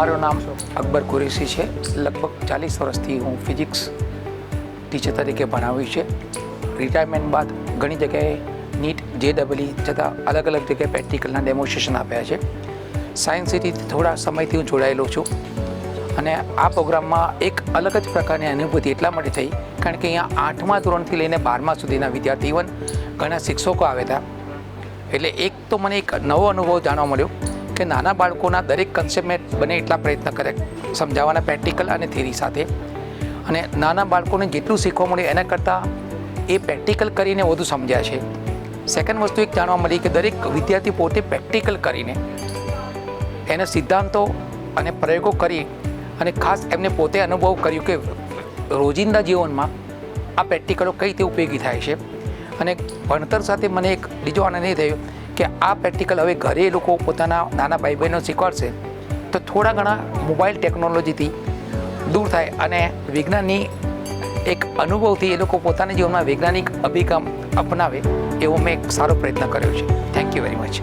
મારું નામ અકબર કુરેશી છે. લગભગ ચાલીસ વર્ષથી હું ફિઝિક્સ ટીચર તરીકે ભણાવ્યું છે. રિટાયરમેન્ટ બાદ ઘણી જગ્યાએ નીટ જે ડબલી જતાં અલગ અલગ જગ્યાએ પ્રેક્ટિકલના ડેમોન્સ્ટ્રેશન આપ્યા છે. સાયન્સ સિટી થોડા સમયથી હું જોડાયેલો છું અને આ પ્રોગ્રામમાં એક અલગ જ પ્રકારની અનુભૂતિ એટલા માટે થઈ કારણ કે અહીંયા આઠમા ધોરણથી લઈને બારમા સુધીના વિદ્યાર્થી ઇવન ઘણા શિક્ષકો આવ્યા હતા. એટલે એક તો મને એક નવો અનુભવ જાણવા મળ્યો. કે નાના બાળકોના દરેક કન્સેપ્ટ બને એટલા પ્રયત્ન કરે. સમજાવવાના પ્રેક્ટિકલ અને થિયરી સાથે. અને નાના બાળકોને જેટલું શીખવા મળે એના કરતાં એ પ્રેક્ટિકલ કરીને વધુ સમજ્યા છે. સેકન્ડ વસ્તુ એક જાણવા મળી કે દરેક વિદ્યાર્થી પોતે પ્રેક્ટિકલ કરીને એના સિદ્ધાંતો અને પ્રયોગો કરી અને ખાસ એમને પોતે અનુભવ કર્યું કે રોજિંદા જીવનમાં આ પ્રેક્ટિકલો કઈ રીતે ઉપયોગી થાય છે. અને ભણતર સાથે મને એક બીજો આનંદ એ થયો કે આ પ્રેક્ટિકલ હવે ઘરે એ લોકો પોતાના નાના ભાઈ બહેનો શીખવાડશે, તો થોડા ઘણા મોબાઈલ ટેકનોલોજીથી દૂર થાય અને વિજ્ઞાનની એક અનુભવથી એ લોકો પોતાના જીવનમાં વૈજ્ઞાનિક અભિગમ અપનાવે એવો મેં એક સારો પ્રયત્ન કર્યો છે. Thank you very much